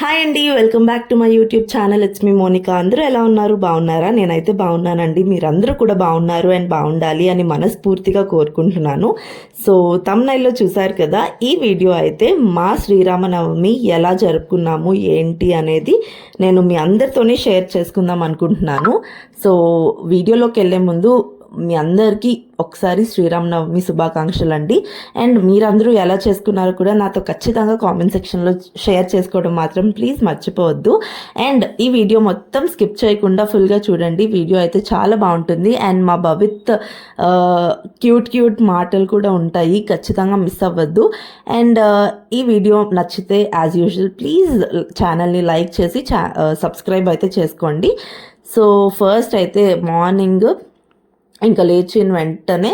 Hi అండి welcome back to my YouTube channel it's me Monika అందరూ ఎలా ఉన్నారు? బాగున్నారా? నేనైతే బాగున్నానండి. మీరందరూ కూడా బాగున్నారు అండ్ బాగుండాలి అని మనస్ఫూర్తిగా కోరుకుంటున్నాను. సో తమ్నైల్లో చూసారు కదా ఈ వీడియో అయితే మా శ్రీరామనవమి ఎలా జరుపుకున్నాము ఏంటి అనేది నేను మీ అందరితోనే షేర్ చేసుకుందాం అనుకుంటున్నాను. సో వీడియోలోకి వెళ్ళే ముందు మీ అందరికీ ఒకసారి శ్రీరామనవమి శుభాకాంక్షలు అండి అండ్ మీరందరూ ఎలా చేసుకున్నారో కూడా నాతో ఖచ్చితంగా కామెంట్ సెక్షన్లో షేర్ చేసుకోవడం మాత్రం ప్లీజ్ మర్చిపోవద్దు. అండ్ ఈ వీడియో మొత్తం స్కిప్ చేయకుండా ఫుల్గా చూడండి. వీడియో అయితే చాలా బాగుంటుంది. అండ్ మా భవిత్ క్యూట్ క్యూట్ మాటలు కూడా ఉంటాయి. ఖచ్చితంగా మిస్ అవ్వద్దు. అండ్ ఈ వీడియో నచ్చితే యాజ్ యూజువల్ ప్లీజ్ ఛానల్ని లైక్ చేసి సబ్స్క్రైబ్ అయితే చేసుకోండి. సో ఫస్ట్ అయితే మార్నింగ్ ఇంకా లేచిన వెంటనే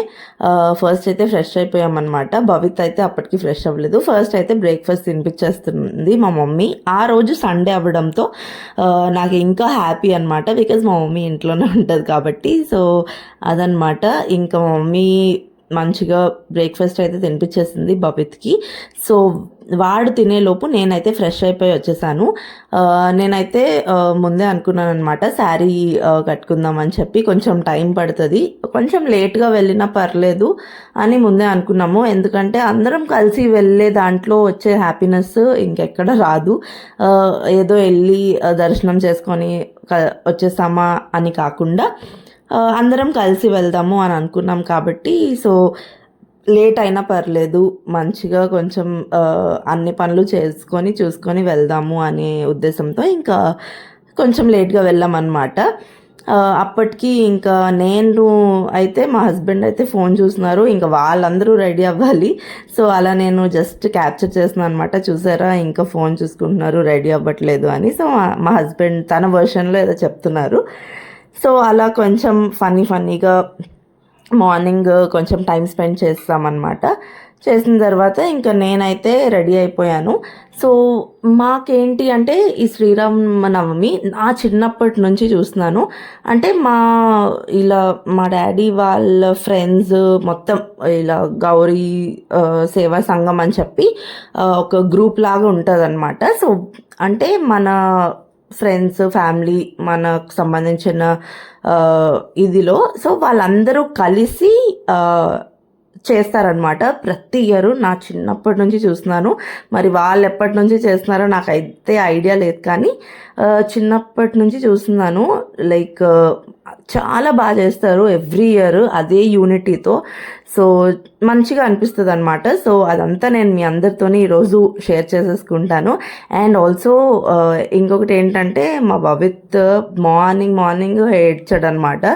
ఫస్ట్ అయితే ఫ్రెష్ అయిపోయామన్నమాట. భవిత్ అయితే అప్పటికి ఫ్రెష్ అవ్వలేదు. ఫస్ట్ అయితే బ్రేక్ఫాస్ట్ తినిపించేస్తుంది మా మమ్మీ. ఆ రోజు సండే అవ్వడంతో నాకు ఇంకా హ్యాపీ అనమాట బికాజ్ మా మమ్మీ ఇంట్లోనే ఉంటుంది కాబట్టి. సో అదనమాట ఇంకా మా మమ్మీ మంచిగా బ్రేక్ఫాస్ట్ అయితే తినిపించేసింది బబిత్కి సో వాడు తినేలోపు నేనైతే ఫ్రెష్ అయిపోయి వచ్చేసాను. నేనైతే ముందే అనుకున్నాను అనమాట శారీ కట్టుకుందామని చెప్పి కొంచెం టైం పడుతుంది. కొంచెం లేట్గా వెళ్ళినా పర్లేదు అని ముందే అనుకున్నాము. ఎందుకంటే అందరం కలిసి వెళ్ళే దాంట్లో వచ్చే హ్యాపీనెస్ ఇంకెక్కడ రాదు. ఏదో వెళ్ళి దర్శనం చేసుకొని వచ్చేసామా అని కాకుండా అందరం కలిసి వెళ్దాము అని అనుకున్నాం కాబట్టి సో లేట్ అయినా పర్లేదు. మంచిగా కొంచెం అన్ని పనులు చేసుకొని చూసుకొని వెళ్దాము అనే ఉద్దేశంతో ఇంకా కొంచెం లేట్గా వెళ్ళామన్నమాట. అప్పటికి ఇంకా నేను అయితే మా హస్బెండ్ అయితే ఫోన్ చూస్తున్నారు. ఇంకా వాళ్ళందరూ రెడీ అవ్వాలి. సో అలా నేను జస్ట్ క్యాప్చర్ చేస్తున్నాను అనమాట చూసారా? ఇంకా ఫోన్ చూసుకుంటున్నారు రెడీ అవ్వట్లేదు అని. సో మా- మా హస్బెండ్ తన వర్షన్లో ఏదో చెప్తున్నారు. సో అలా కొంచెం ఫన్నీ ఫన్నీగా మార్నింగ్ కొంచెం టైం స్పెండ్ చేస్తామన్నమాట. చేసిన తర్వాత ఇంకా నేనైతే రెడీ అయిపోయాను. సో మాకేంటి అంటే ఈ శ్రీరామనవమి నా చిన్నప్పటి నుంచి చూస్తున్నాను. అంటే మా ఇలా మా డాడీ వాళ్ళ ఫ్రెండ్స్ మొత్తం ఇలా గౌరీ సేవా సంఘం అని చెప్పి ఒక గ్రూప్ లాగా ఉంటుంది సో అంటే మన ఫ్రెండ్స్ ఫ్యామిలీ మనకు సంబంధించిన ఇదిలో. సో వాళ్ళందరూ కలిసి చేస్తారనమాట ప్రతి ఇయర్ నా చిన్నప్పటి నుంచి చూస్తున్నాను. మరి వాళ్ళు ఎప్పటి నుంచి చేస్తున్నారో నాకైతే ఐడియా లేదు కానీ చిన్నప్పటి నుంచి చూస్తున్నాను. లైక్ చాలా బాగా చేస్తారు ఎవ్రీ ఇయర్ అదే యూనిటీతో. సో మంచిగా అనిపిస్తుంది అనమాట సో అదంతా నేను మీ అందరితోని ఈరోజు షేర్ చేసేసుకుంటాను. అండ్ ఆల్సో ఇంకొకటి ఏంటంటే మా భవిత్ మార్నింగ్ మార్నింగ్ ఏడ్చాడు అనమాట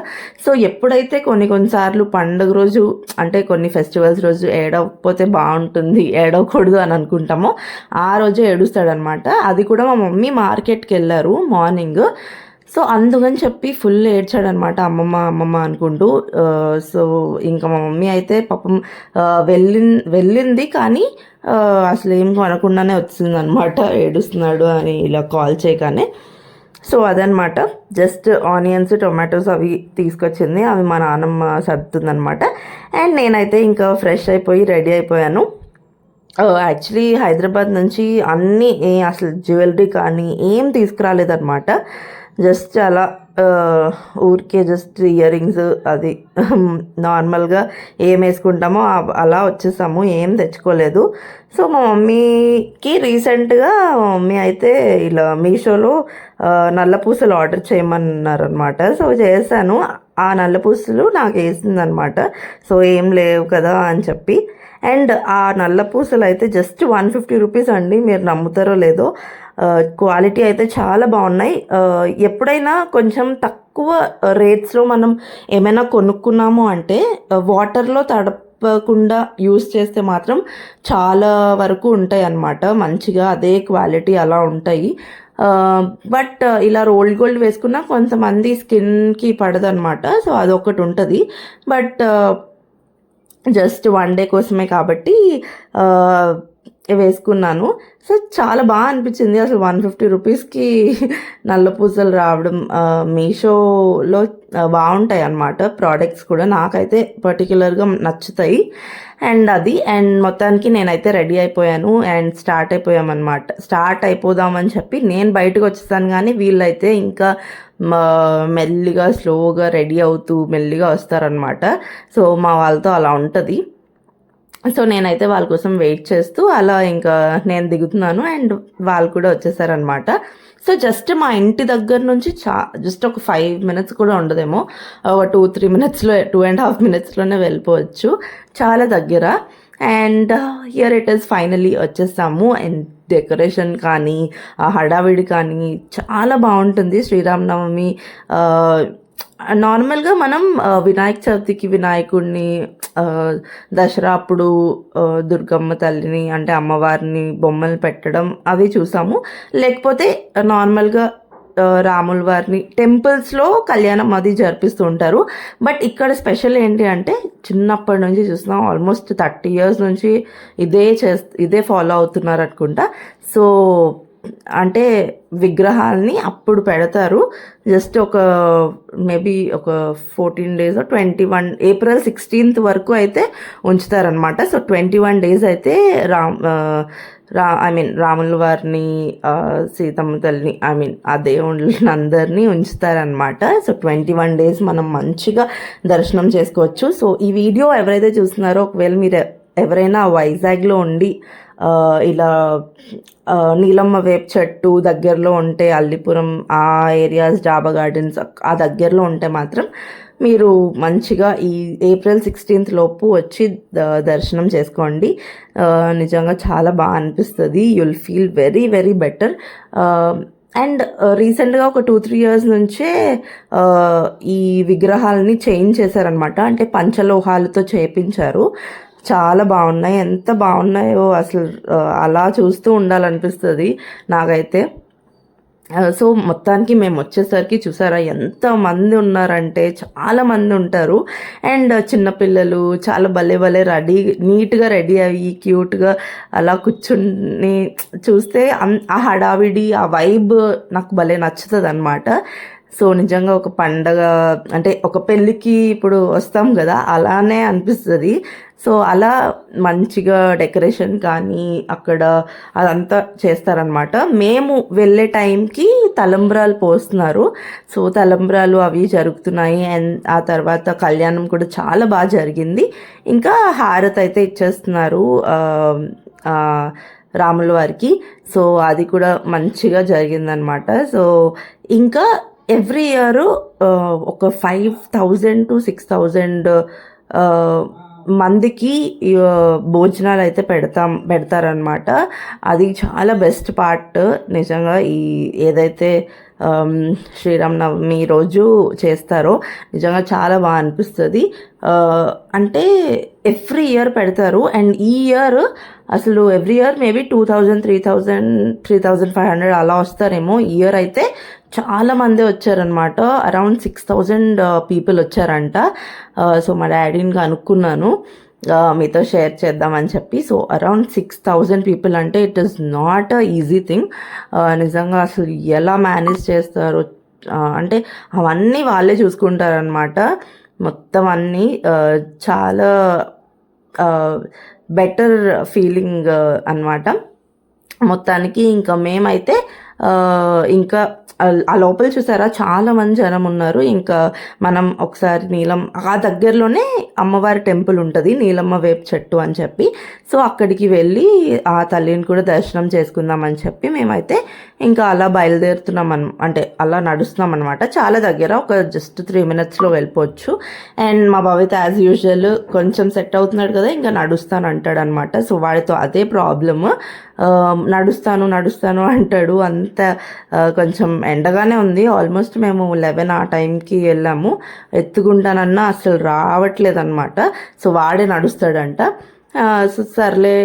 సో ఎప్పుడైతే కొన్ని కొన్నిసార్లు పండుగ రోజు అంటే కొన్ని ఫెస్టివల్స్ రోజు ఏడవకపోతే బాగుంటుంది ఏడవకూడదు అని అనుకుంటామో ఆ రోజే ఏడుస్తాడనమాట అది కూడా మా మమ్మీ మార్కెట్కి వెళ్ళారు మార్నింగ్. సో అందుకని చెప్పి ఫుల్ ఏడ్చాడనమాట అమ్మమ్మ అమ్మమ్మ అనుకుంటూ. సో ఇంకా మా మమ్మీ అయితే పాపం ఆ, వెళ్ళింది కానీ అసలు ఏం కొనకుండానే వచ్చిందనమాట ఏడుస్తున్నాడు అని ఇలా కాల్ చేయగానే. సో అదనమాట. జస్ట్ ఆనియన్స్ టొమాటోస్ అవి తీసుకొచ్చింది అవి మా నాన్నమ్మ సర్దుతుందనమాట. అండ్ నేనైతే ఇంకా ఫ్రెష్ అయిపోయి రెడీ అయిపోయాను. యాక్చువల్లీ హైదరాబాద్ నుంచి అన్నీ ఏ అసలు జ్యువెలరీ కానీ ఏం తీసుకురాలేదన్నమాట. జస్ట్ అలా ఊరికే జస్ట్ ఇయర్ రింగ్స్ అది నార్మల్గా ఏం వేసుకుంటామో అలా వచ్చేసాము ఏం తెచ్చుకోలేదు. సో మా మమ్మీకి రీసెంట్గా మా మమ్మీ అయితే ఇలా మీషోలో నల్ల పూసలు ఆర్డర్ చేయమన్నారనమాట సో చేశాను. ఆ నల్ల పూసలు నాకు వేసిందనమాట. సో ఏం లేవు కదా అని చెప్పి. అండ్ ఆ నల్ల పూసలు అయితే జస్ట్ వన్ ఫిఫ్టీ రూపీస్ అండి. మీరు నమ్ముతారో లేదో క్వాలిటీ అయితే చాలా బాగున్నాయి. ఎప్పుడైనా కొంచెం తక్కువ రేట్స్లో మనం ఏమైనా కొనుక్కున్నాము అంటే వాటర్లో తడపకుండా యూస్ చేస్తే మాత్రం చాలా వరకు ఉంటాయి అన్నమాట మంచిగా అదే క్వాలిటీ అలా ఉంటాయి. బట్ ఇలా రోల్డ్ గోల్డ్ వేసుకున్నా కొంతమంది స్కిన్కి పడదనమాట సో అదొకటి ఉంటుంది. బట్ జస్ట్ వన్ డే కోసమే కాబట్టి వేసుకున్నాను. సో చాలా బాగా అనిపించింది. అసలు వన్ ఫిఫ్టీ రూపీస్కి నల్ల పూసలు రావడం మీషోలో బాగుంటాయి అన్నమాట ప్రోడక్ట్స్ కూడా నాకైతే పర్టికులర్గా నచ్చుతాయి. అండ్ అది అండ్ మొత్తానికి నేనైతే రెడీ అయిపోయాను అండ్ స్టార్ట్ అయిపోయామన్నమాట. స్టార్ట్ అయిపోదామని చెప్పి నేను బయటకు వచ్చేస్తాను కానీ వీళ్ళైతే ఇంకా మెల్లిగా స్లోగా రెడీ అవుతూ మెల్లిగా వస్తారనమాట సో మా వాళ్ళతో అలా ఉంటుంది. సో నేనైతే వాళ్ళ కోసం వెయిట్ చేస్తూ అలా ఇంకా నేను దిగుతున్నాను అండ్ వాళ్ళు కూడా వచ్చేసారనమాట సో జస్ట్ మా ఇంటి దగ్గర నుంచి చా జస్ట్ ఒక ఫైవ్ మినిట్స్ కూడా ఉండదేమో. Uh, ఒక టూ త్రీ మినిట్స్లో టూ అండ్ హాఫ్ మినిట్స్లోనే వెళ్ళిపోవచ్చు. చాలా దగ్గర. And here it is finally వచ్చేసాము. అండ్ డెకరేషన్ కానీ ఆ హడావిడి కానీ చాలా బాగుంటుంది. శ్రీరామనవమి uh, నార్మల్గా మనం uh, వినాయక చవితికి వినాయకుడిని దసరా అప్పుడు దుర్గమ్మ తల్లిని అంటే అమ్మవారిని బొమ్మలు పెట్టడం అవి చూసాము. లేకపోతే నార్మల్గా రాముల వారిని టెంపుల్స్లో కళ్యాణం అది జరిపిస్తూ ఉంటారు. బట్ ఇక్కడ స్పెషల్ ఏంటి అంటే చిన్నప్పటి నుంచి చూస్తున్నాం. ఆల్మోస్ట్ థర్టీ ఇయర్స్ నుంచి ఇదే చేస్ ఇదే ఫాలో అవుతున్నారు అనుకుంటా. సో అంటే విగ్రహాల్ని అప్పుడు పెడతారు. జస్ట్ ఒక మేబీ ఒక fourteen days twenty one April sixteenth వరకు అయితే ఉంచుతారనమాట సో ట్వంటీ వన్ డేస్ అయితే రామ్ రా ఐ మీన్ రాముల వారిని సీతమ్మ తల్లిని ఐ మీన్ ఆ దేవుళ్ళని అందరినీ ఉంచుతారనమాట సో ట్వంటీ వన్ డేస్ మనం మంచిగా దర్శనం చేసుకోవచ్చు. సో ఈ వీడియో ఎవరైతే చూస్తున్నారో ఒకవేళ మీరు ఎవరైనా వైజాగ్లో ఉండి ఇలా నీలమ్మ వేప్ చెట్టు దగ్గరలో ఉంటే అల్లిపురం ఆ ఏరియాస్ డాబా గార్డెన్స్ ఆ దగ్గరలో ఉంటే మాత్రం మీరు మంచిగా ఈ ఏప్రిల్ సిక్స్టీన్త్ లోపు వచ్చి ద- దర్శనం చేసుకోండి. నిజంగా చాలా బాగా అనిపిస్తుంది. You'll feel very very better and రీసెంట్గా ఒక టూ త్రీ ఇయర్స్ నుంచే ఈ విగ్రహాలని చేంజ్ చేశారనమాట అంటే పంచలోహాలతో చేపించారు. చాలా బాగున్నాయి. ఎంత బాగున్నాయో అసలు అలా చూస్తూ ఉండాలనిపిస్తుంది నాకైతే. సో మొత్తానికి మేము వచ్చేసరికి చూసారా ఎంత మంది ఉన్నారంటే చాలా మంది ఉంటారు. అండ్ చిన్నపిల్లలు చాలా భలే భలే రెడీ నీట్గా రెడీ అయ్యి క్యూట్గా అలా కూర్చుని చూస్తే ఆ హడావిడి ఆ వైబ్ నాకు భలే నచ్చుతుంది అనమాట సో నిజంగా ఒక పండగ అంటే ఒక పెళ్ళికి ఇప్పుడు వస్తాం కదా అలానే అనిపిస్తుంది. సో అలా మంచిగా డెకరేషన్ కానీ అక్కడ అదంతా చేస్తారనమాట మేము వెళ్ళే టైంకి తలంబ్రాలు పోస్తున్నారు. సో తలంబ్రాలు అవి జరుగుతున్నాయి. అండ్ ఆ తర్వాత కళ్యాణం కూడా చాలా బాగా జరిగింది. ఇంకా హారత్ అయితే ఇచ్చేస్తున్నారు రాముల వారికి సో అది కూడా మంచిగా జరిగిందనమాట సో ఇంకా ఎవ్రీ ఇయర్ ఒక five thousand to six thousand మందికి భోజనాలు అయితే పెడతాం పెడతారనమాట అది చాలా బెస్ట్ పార్ట్. నిజంగా ఈ ఏదైతే శ్రీరామనవమి రోజు చేస్తారో నిజంగా చాలా బాగా అనిపిస్తుంది. అంటే ఎవ్రీ ఇయర్ పెడతారు. అండ్ ఈ ఇయర్ అసలు every year maybe two thousand three thousand three thousand five hundred అలా వస్తారేమో. ఈ ఇయర్ అయితే చాలా మంది వచ్చారనమాట అరౌండ్ సిక్స్ థౌజండ్ పీపుల్ వచ్చారంట. Uh, సో మా డాడీని కనుక్కున్నాను. Uh, మీతో షేర్ చేద్దామని చెప్పి. So around six thousand people అంటే it is not a easy thing నిజంగా అసలు ఎలా మేనేజ్ చేస్తారు uh, అంటే అవన్నీ వాళ్ళే చూసుకుంటారనమాట మొత్తం అన్నీ చాలా బెటర్ ఫీలింగ్ అన్నమాట. మొత్తానికి ఇంకా మేమైతే ఇంకా ఆ- లోపల చూసారా? చాలా మంది జనం ఉన్నారు. ఇంకా మనం ఒకసారి నీలం ఆ దగ్గరలోనే అమ్మవారి టెంపుల్ ఉంటుంది నీలమ్మ వేపు చెట్టు అని చెప్పి. సో అక్కడికి వెళ్ళి ఆ తల్లిని కూడా దర్శనం చేసుకుందాం అని చెప్పి మేమైతే ఇంకా అలా బయలుదేరుతున్నాం అన్ అంటే అలా నడుస్తున్నాం అనమాట చాలా దగ్గర ఒక జస్ట్ త్రీ మినిట్స్లో వెళ్ళిపోవచ్చు. అండ్ మా బాబైతే యాజ్ యూజువల్ కొంచెం సెట్ అవుతున్నాడు కదా ఇంకా నడుస్తాను అంటాడు అనమాట సో వాడితో అదే ప్రాబ్లమ్. నడుస్తాను నడుస్తాను అంటాడు. అంత కొంచెం ఎండగానే ఉంది. ఆల్మోస్ట్ మేము లెవెన్ ఆ టైంకి వెళ్ళాము. ఎత్తుకుంటానన్నా అసలు రావట్లేదు అనమాట సో వాడే నడుస్తాడంట. సో సర్లే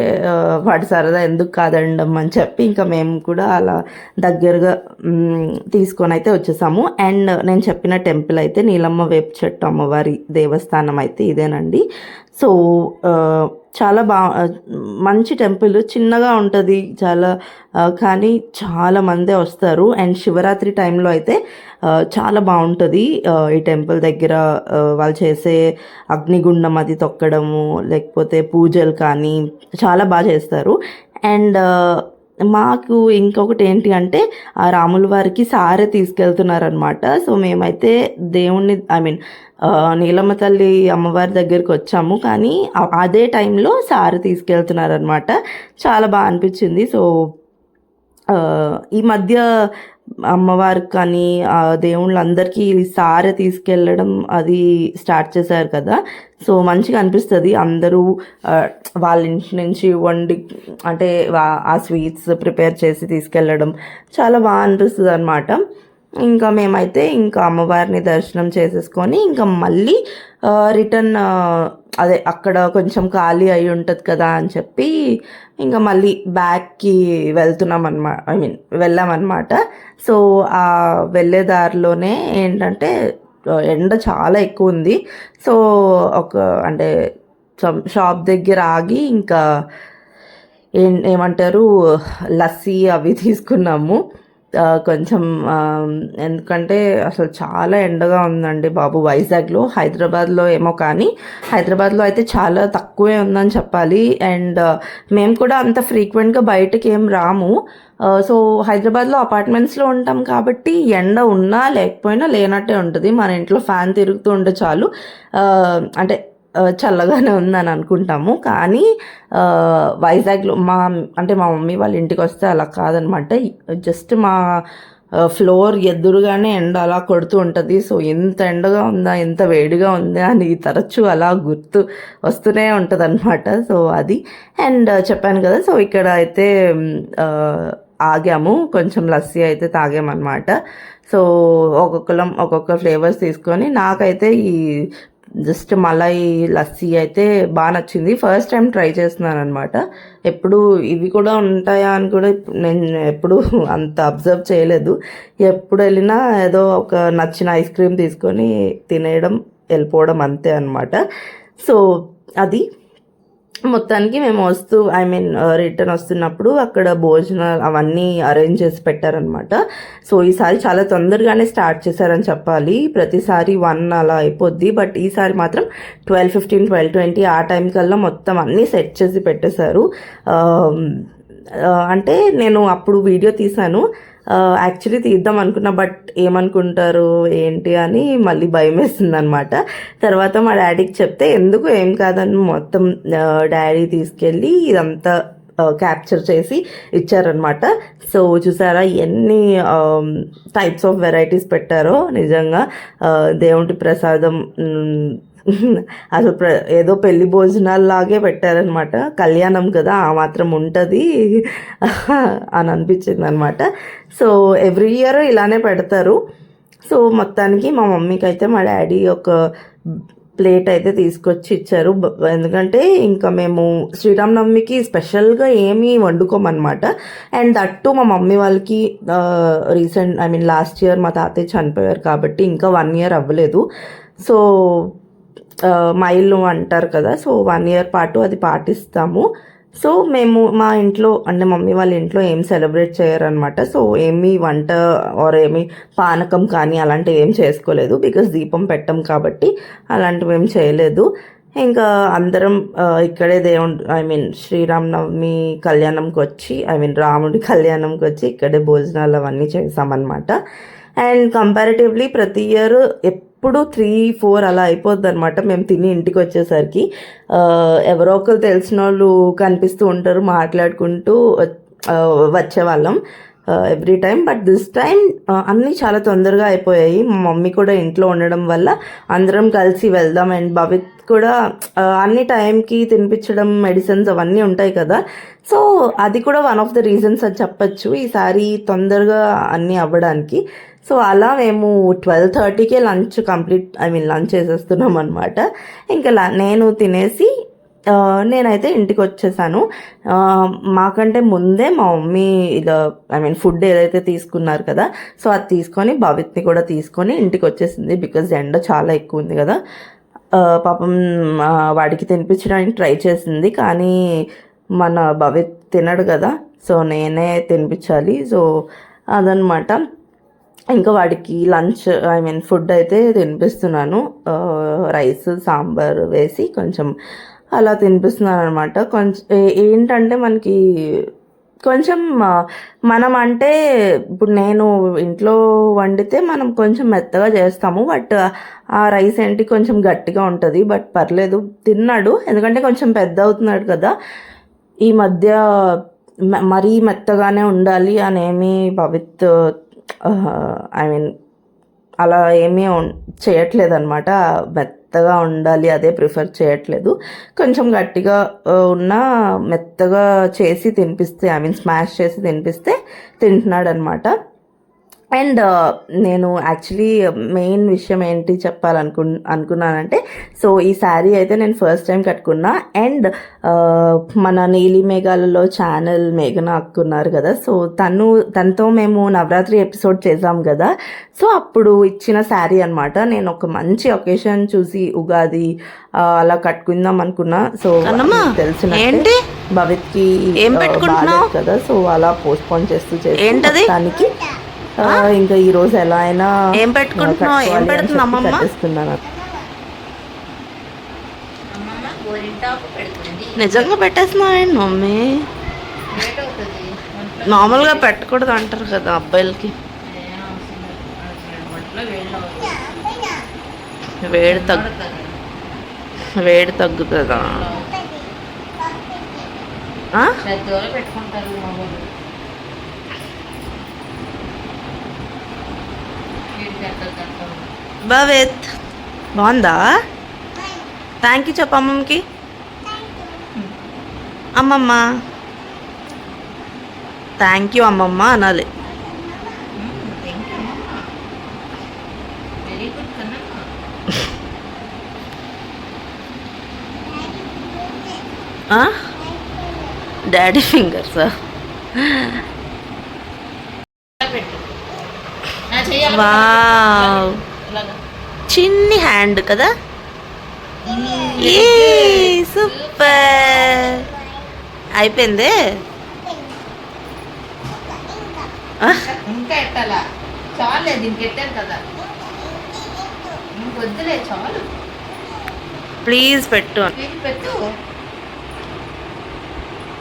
వాడు వాడి సరదా ఎందుకు కాదండం అని చెప్పి ఇంకా మేము కూడా అలా దగ్గరగా తీసుకొని అయితే వచ్చేసాము. అండ్ నేను చెప్పిన టెంపుల్ అయితే నీలమ్మ వేపు చెట్టు అమ్మవారి దేవస్థానం అయితే ఇదేనండి. సో చాలా బా మంచి టెంపుల్. చిన్నగా ఉంటుంది చాలా కానీ చాలా మందే వస్తారు. అండ్ శివరాత్రి టైంలో అయితే చాలా బాగుంటుంది ఈ టెంపుల్ దగ్గర వాళ్ళు చేసే అగ్నిగుండం అది తొక్కడము లేకపోతే పూజలు కానీ చాలా బాగా చేస్తారు. అండ్ మాకు ఇంకొకటి ఏంటి అంటే ఆ రాముల వారికి సారే తీసుకెళ్తున్నారనమాట సో మేమైతే దేవుణ్ణి ఐ మీన్ నీలమ్మ తల్లి అమ్మవారి దగ్గరికి వచ్చాము. కానీ అదే టైంలో సారు తీసుకెళ్తున్నారనమాట చాలా బాగా అనిపించింది. సో ఈ మధ్య అమ్మవారికి కానీ ఆ దేవుళ్ళందరికీ సార తీసుకెళ్ళడం అది స్టార్ట్ చేశారు కదా. సో మంచిగా అనిపిస్తుంది. అందరూ వాళ్ళ ఇంటి నుంచి వండి అంటే ఆ స్వీట్స్ ప్రిపేర్ చేసి తీసుకెళ్ళడం చాలా బాగా అనిపిస్తుంది అనమాట ఇంకా మేమైతే ఇంకా అమ్మవారిని దర్శనం చేసేసుకొని ఇంకా మళ్ళీ రిటర్న్ అదే అక్కడ కొంచెం ఖాళీ అయి ఉంటుంది కదా అని చెప్పి ఇంకా మళ్ళీ బ్యాక్కి వెళ్తున్నాం అనమాట ఐ మీన్ వెళ్ళామన్నమాట. సో ఆ వెళ్ళే దారిలోనే ఏంటంటే ఎండ చాలా ఎక్కువ ఉంది. సో ఒక అంటే షాప్ దగ్గర ఆగి ఇంకా ఏం ఏమంటారు లస్సీ అవి తీసుకున్నాము. కొంచెం ఎందుకంటే అసలు చాలా ఎండగా ఉందండి బాబు. వైజాగ్లో హైదరాబాద్లో ఏమో కానీ హైదరాబాద్లో అయితే చాలా తక్కువే ఉందని చెప్పాలి. అండ్ మేము కూడా అంత ఫ్రీక్వెంట్గా బయటకి ఏం రాము. సో హైదరాబాద్లో అపార్ట్మెంట్స్లో ఉంటాం కాబట్టి ఎండ ఉన్నా లేకపోయినా లేనట్టే ఉంటుంది. మన ఇంట్లో ఫ్యాన్ తిరుగుతూ ఉంటే చాలు. అంటే చల్లగానే ఉందని అనుకుంటాము. కానీ వైజాగ్లో మా అంటే మా మమ్మీ వాళ్ళ ఇంటికి వస్తే అలా కాదనమాట. జస్ట్ మా ఫ్లోర్ ఎదురుగానే ఎండ అలా కొడుతూ ఉంటుంది. సో ఎంత ఎండగా ఉందా ఎంత వేడిగా ఉందా అని తరచూ అలా గుర్తు వస్తూనే ఉంటుంది అనమాట సో అది. అండ్ చెప్పాను కదా సో ఇక్కడ అయితే ఆగాము. కొంచెం లస్సీ అయితే తాగామన్నమాట సో ఒక్కొక్కలం ఒక్కొక్క ఫ్లేవర్స్ తీసుకొని నాకైతే ఈ జస్ట్ మలై లస్సీ అయితే బాగా నచ్చింది. ఫస్ట్ టైం ట్రై చేస్తున్నాను అనమాట ఎప్పుడు ఇవి కూడా ఉంటాయా అని కూడా నేను ఎప్పుడు అంత అబ్జర్వ్ చేయలేదు. ఎప్పుడు వెళ్ళినా ఏదో ఒక నచ్చిన ఐస్ క్రీమ్ తీసుకొని తినేయడం వెళ్ళిపోవడం అంతే అనమాట సో అది. మొత్తానికి మేము వస్తూ ఐ మీన్ రిటర్న్ వస్తున్నప్పుడు అక్కడ భోజనాలు అవన్నీ అరేంజ్ చేసి పెట్టారనమాట సో ఈసారి చాలా తొందరగానే స్టార్ట్ చేశారని చెప్పాలి. ప్రతిసారి వన్ అలా అయిపోద్ది. బట్ ఈసారి మాత్రం ట్వెల్వ్ ఫిఫ్టీన్ ట్వెల్వ్ ట్వంటీ ఆ టైం కల్లా మొత్తం అన్నీ సెట్ చేసి పెట్టేశారు. Um, uh, అంటే నేను అప్పుడు వీడియో తీశాను. యాక్చువల్లీ తీద్దాం అనుకున్నా బట్ ఏమనుకుంటారు ఏంటి అని మళ్ళీ భయం వేసింది అనమాట తర్వాత మా డాడీకి చెప్తే ఎందుకు ఏం కాదని మొత్తం డాడీ తీసుకెళ్ళి ఇదంతా క్యాప్చర్ చేసి ఇచ్చారనమాట. సో చూసారా ఎన్ని టైప్స్ ఆఫ్ వెరైటీస్ పెట్టారో నిజంగా దేవుడి ప్రసాదం అసలు ప్ర ఏదో పెళ్ళి భోజనాలు లాగే పెట్టారనమాట కళ్యాణం కదా ఆ మాత్రం ఉంటుంది అని అనిపించింది అనమాట సో ఎవ్రీ ఇయర్ ఇలానే పెడతారు. సో మొత్తానికి మా మమ్మీకి అయితే మా డాడీ ఒక ప్లేట్ అయితే తీసుకొచ్చి ఇచ్చారు. ఎందుకంటే ఇంకా మేము శ్రీరామనవమికి స్పెషల్గా ఏమీ వండుకోమన్నమాట. అండ్ దట్టు మా మమ్మీ వాళ్ళకి recent I mean last year మా తాతయ్య చనిపోయారు కాబట్టి ఇంకా వన్ ఇయర్ అవ్వలేదు. సో మైలు అంటారు కదా సో వన్ ఇయర్ పాటు అది పాటిస్తాము. సో మేము మా ఇంట్లో అంటే మమ్మీ వాళ్ళ ఇంట్లో ఏం సెలబ్రేట్ చేయరనమాట సో ఏమి వంట ఆర్ ఏమి పానకం కానీ అలాంటివి ఏం చేసుకోలేదు. బికాస్ దీపం పెట్టం కాబట్టి అలాంటివి ఏం చేయలేదు. ఇంకా అందరం ఇక్కడే దేవుడు ఐ మీన్ శ్రీరామనవమి కళ్యాణంకి వచ్చి ఐ మీన్ రాముడి కళ్యాణంకి వచ్చి ఇక్కడే భోజనాలు అవన్నీ చేసామన్నమాట అండ్ కంపారిటివ్లీ ప్రతి ఇయర్ ఎప్పుడు త్రీ ఫోర్ అలా అయిపోద్ది అనమాట మేము తిని ఇంటికి వచ్చేసరికి. ఎవరో ఒకరు తెలిసిన వాళ్ళు కనిపిస్తూ ఉంటారు మాట్లాడుకుంటూ వచ్చేవాళ్ళం. Every time but this time అన్నీ చాలా తొందరగా అయిపోయాయి. మా మమ్మీ కూడా ఇంట్లో ఉండడం వల్ల అందరం కలిసి వెళ్దాం అండ్ భవిత్ కూడా అన్ని టైంకి తినిపించడం మెడిసిన్స్ అవన్నీ ఉంటాయి కదా. సో అది కూడా వన్ ఆఫ్ ద రీజన్స్ అని చెప్పచ్చు ఈసారి తొందరగా అన్నీ అవ్వడానికి. సో అలా మేము ట్వెల్వ్ థర్టీకే lunch complete I mean lunch చేసేస్తున్నాం అనమాట ఇంకా నేను తినేసి నేనైతే ఇంటికి వచ్చేసాను. మాకంటే ముందే మా మమ్మీ ఇలా ఐ మీన్ ఫుడ్ ఏదైతే తీసుకున్నారు కదా సో అది తీసుకొని భవిత్ని కూడా తీసుకొని ఇంటికి వచ్చేసింది బికాజ్ ఎండ చాలా ఎక్కువ ఉంది కదా. పాపం వాడికి తినిపించడానికి ట్రై చేసింది. కానీ మన భవిత్ తినడు కదా. సో నేనే తినిపించాలి. సో అదనమాట. ఇంకా వాడికి లంచ్ ఐ మీన్ ఫుడ్ అయితే తినిపిస్తున్నాను. రైస్ సాంబార్ వేసి కొంచెం అలా తినిపిస్తున్నాను అనమాట కొంచెం ఏంటంటే మనకి కొంచెం మనం అంటే ఇప్పుడు నేను ఇంట్లో వండితే మనం కొంచెం మెత్తగా చేస్తాము. బట్ ఆ రైస్ ఏంటి కొంచెం గట్టిగా ఉంటుంది. బట్ పర్లేదు తిన్నాడు. ఎందుకంటే కొంచెం పెద్ద అవుతున్నాడు కదా. ఈ మధ్య మరీ మెత్తగానే ఉండాలి అని ఏమీ భవిత్ ఐ మీన్ అలా ఏమీ ఉన్- చేయట్లేదు అనమాట మెత్తగా ఉండాలి అదే ప్రిఫర్ చేయట్లేదు. కొంచెం గట్టిగా ఉన్న మెత్తగా చేసి తినిపిస్తే ఐ మీన్ స్మాష్ చేసి తినిపిస్తే తింటున్నాడు అనమాట అండ్ నేను యాక్చువల్లీ మెయిన్ విషయం ఏంటి చెప్పాలనుకు అనుకున్నానంటే సో ఈ శారీ అయితే నేను ఫస్ట్ టైం కట్టుకున్నా. అండ్ మన నీలి మేఘాలలో ఛానల్ మేఘన అక్కున్నారు కదా సో తను తనతో మేము నవరాత్రి ఎపిసోడ్ చేసాం కదా. సో అప్పుడు ఇచ్చిన శారీ అనమాట నేను ఒక మంచి ఒకేషన్ చూసి ఉగాది ఆ, అలా కట్టుకుందాం అనుకున్నా. సో తెలిసిన? భవిత్కి కదా సో అలా పోస్ట్ పోన్ చేస్తూ చేస్తూ ఏంటది? ఇంకా ఈ రోజు ఎలా అయినా ఏం పెట్టుకుంటున్నావ్? ఏం పెడుతుంది అమ్మమ్మ? నిజంగా పెట్టేస్తున్నావేంటి మమ్మీ నార్మల్గా పెట్టకూడదు అంటారు కదా అబ్బాయిలకి. వేడి తగ్గు వేడి తగ్గుతుందా పెట్టుకుంటారు మగవాళ్ళు వీడికి ఎంత కష్టం భవేత్. బాగుందా? థ్యాంక్ యూ చెప్పు అమ్మమ్మకి. అమ్మమ్మ. థ్యాంక్ యూ అమ్మమ్మ అనాలి. థ్యాంక్ యూ అమ్మమ్మ డాడీ ఫింగర్స్ ఇలా పెట్టు ఆ, చెయ్యాలి. వావ్. చిన్ని హ్యాండ్ కదా? ఏ సూపర్. అయిపోయింది? ఆ, ఇంకా ఎట్టాలా? చాలే దీనికి ఎట్టాను కదా? ఇంకొద్దులే చాలు. ప్లీజ్ పెట్టు పెట్టు.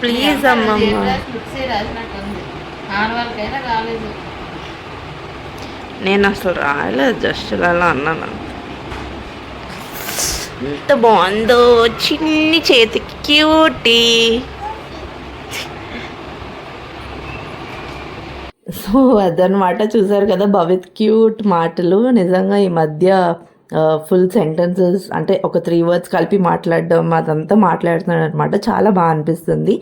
ప్లీజ్ అమ్మమ్మ. బుక్సే రాసినట్టుంది. ఆడవాళ్ళకైనా రాలేదు. నేను అసలు రాయలేదు జస్ట్ అలా అన్నాను. ఎంత బాగుందో చిన్ని చేతికి క్యూటీ సో అదనమాట చూసారు కదా భవిత్ క్యూట్ మాటలు. నిజంగా ఈ మధ్య ఫుల్ సెంటెన్సెస్ అంటే ఒక త్రీ వర్డ్స్ కలిపి మాట్లాడడం అదంతా మాట్లాడుతున్నాడు అనమాట చాలా బాగా అనిపిస్తుంది.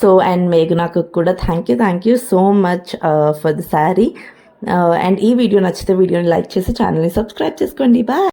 సో అండ్ మేఘనాకు కూడా thank you thank you so much for the sari Uh, and ఈ వీడియో నచ్చితే వీడియోని లైక్ చేసి ఛానల్ని సబ్స్క్రైబ్ చేసుకోండి. బాయ్